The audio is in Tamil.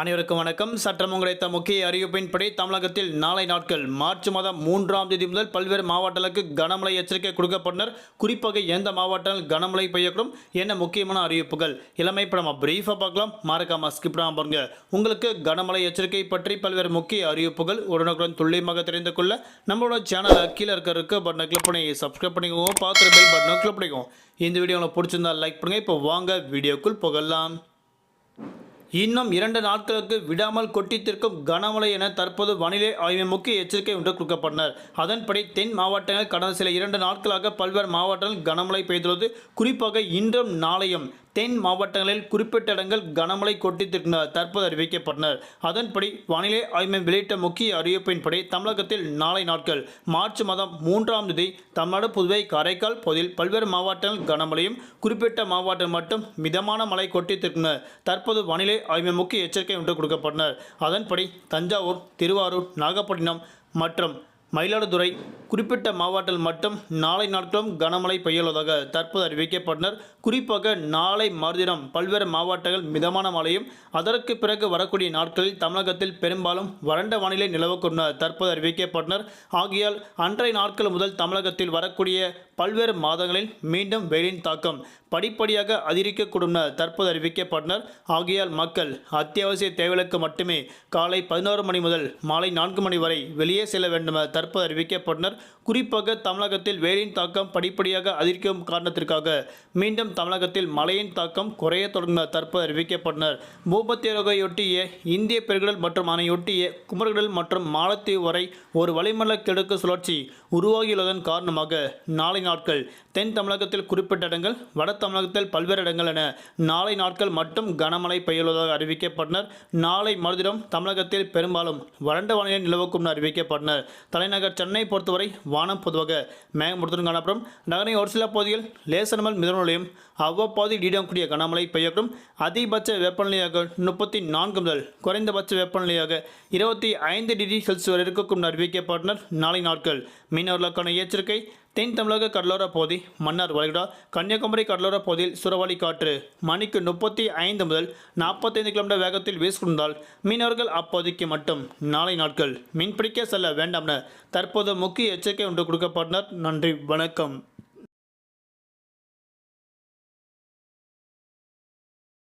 அனைவருக்கும் வணக்கம். சற்றம் கிடைத்த முக்கிய அறிவிப்பின்படி தமிழகத்தில் நாளை நாட்கள் மார்ச் மாதம் மூன்றாம் தேதி முதல் பல்வேறு மாவட்டங்களுக்கு கனமழை எச்சரிக்கை கொடுக்கப்பட்டனர். குறிப்பாக எந்த மாவட்டங்கள் கனமழை பெய்யக்கூடும் என்ன முக்கியமான அறிவிப்புகள்? இளமை இப்போ நம்ம பிரீஃபாக பார்க்கலாம். மறக்காம ஸ்கிப் பாருங்க. உங்களுக்கு கனமழை எச்சரிக்கை பற்றி பல்வேறு முக்கிய அறிவிப்புகள் உடனுக்குடன் துல்லியமாக தெரிந்து கொள்ள நம்மளோட சேனல் கீழே இருக்க இருக்க பட்டனை கிளிக் பண்ணி சப்ஸ்கிரைப் பண்ணிக்கோங்க. பார்த்து பெல் பட்டனை கிளிக் பண்ணிக்கோங்க. இந்த வீடியோ உங்களுக்கு பிடிச்சிருந்தா லைக் பண்ணுங்கள் இப்போ வாங்க வீடியோக்குள் புகழலாம் இன்னும் இரண்டு நாட்களுக்கு விடாமல் கொட்டித்திருக்கும் கனமழை என தற்போது வானிலை ஆய்வு முக்கிய எச்சரிக்கை ஒன்று கொடுக்கப்பட்டனர். அதன்படி தென் மாவட்டங்கள் கடந்த சில இரண்டு நாட்களாக பல்வேறு மாவட்டங்கள் கனமழை பெய்துள்ளது. குறிப்பாக இன்றும் நாளையும் தென் மாவட்டங்களில் குறிப்பிட்ட இடங்கள் கனமழை கொட்டித்திருக்கின்றன தற்போது அறிவிக்கப்பட்டனர். அதன்படி வானிலை ஆய்வு வெளியிட்ட முக்கிய அறிவிப்பின்படி தமிழகத்தில் நாளை நாட்கள் மார்ச் மாதம் மூன்றாம் தேதி தமிழ்நாடு புதுவை காரைக்கால் பகுதியில் பல்வேறு மாவட்டங்கள் கனமழையும் குறிப்பிட்ட மாவட்டம் மட்டும் மிதமான மழை கொட்டித்திருக்கின்றன தற்போது வானிலை ஆய்வு முக்கிய எச்சரிக்கை ஒன்று கொடுக்கப்பட்டனர். அதன்படி தஞ்சாவூர் திருவாரூர் நாகப்பட்டினம் மற்றும் மயிலாடுதுறை குறிப்பிட்ட மாவட்டத்தில் மட்டும் நாளை நாட்களும் கனமழை பெய்யுள்ளதாக தற்போது அறிவிக்கப்பட்டனர். குறிப்பாக நாளை மறுதினம் பல்வேறு மாவட்டங்கள் மிதமான மழையும் அதற்கு பிறகு வரக்கூடிய நாட்களில் தமிழகத்தில் பெரும்பாலும் வறண்ட வானிலை நிலவக்கூடும் தற்போது அறிவிக்கப்பட்டனர். ஆகையால் அன்றைய நாட்கள் முதல் தமிழகத்தில் வரக்கூடிய பல்வேறு மாதங்களில் மீண்டும் வெயிலின் தாக்கம் படிப்படியாக அதிகரிக்கக்கூடும் தற்போது அறிவிக்கப்பட்டனர். ஆகையால் மக்கள் அத்தியாவசிய தேவைகளுக்கு மட்டுமே காலை பதினோரு மணி முதல் மாலை நான்கு மணி வரை வெளியே செல்ல வேண்டும் தற்போது அறிவிக்கப்பட்டனர் குறிப்பாக தமிழகத்தில் வெயிலின் தாக்கம் படிப்படியாக அதிகரிக்கும் காரணத்திற்காக மீண்டும் தமிழகத்தில் மழையின் தாக்கம் குறைய தொடங்கும் தற்போது அறிவிக்கப்பட்டனர் பூபத்தியொட்டிய இந்திய பெருங்கடல் மற்றும் அதனையொட்டிய குமரகடல் மற்றும் மாலத்தீவு வரை ஒரு வளிமண்டல கிழக்கு சுழற்சி உருவாகியுள்ளதன் காரணமாக நாளை நாட்கள் தென் தமிழகத்தில் குறிப்பிட்ட இடங்கள் வட தமிழகத்தில் பல்வேறு இடங்கள் என நாளை நாட்கள் மட்டும் கனமழை பெய்யுள்ளதாக அறிவிக்கப்பட்டனர் நாளை மறுதினம் தமிழகத்தில் பெரும்பாலும் வறண்ட வானிலை நிலவுக்கும் அறிவிக்கப்பட்டனர் தலை தலைநகர் சென்னை பொறுத்தவரை வானம் பொதுவாக மேகமூட்டத்துடன் காணப்படும். நகரின் ஒரு சில பகுதியில் லேசனமல் மிதமலையும் அவ்வப்பகுதி இடிடக்கூடிய கனமழை பெய்யக்கூடும். அதிகபட்ச வெப்பநிலையாக முப்பத்தி நான்கு முதல் குறைந்தபட்ச வெப்பநிலையாக இருபத்தி ஐந்து டிகிரி செல்சியஸ் வரை இருக்கும் அறிவிக்கப்பட்டனர். நாளை நாட்கள் மீனவர்களுக்கான எச்சரிக்கை. தென் தமிழக கடலோர பகுதி மன்னார் வளைகுடா கன்னியாகுமரி கடலோர பகுதியில் சுறவழி காற்று. மணிக்கு முப்பத்தி ஐந்து முதல் நாற்பத்தைந்து கிலோமீட்டர் வேகத்தில் வீசிக்கொண்டால் மீனவர்கள் அப்போதைக்கு மட்டும் நாளை நாட்கள். மீன்பிடிக்க செல்ல வேண்டாம் என தற்போது முக்கிய எச்சரிக்கை ஒன்று கொடுக்கப்பட்டனர். நன்றி வணக்கம்.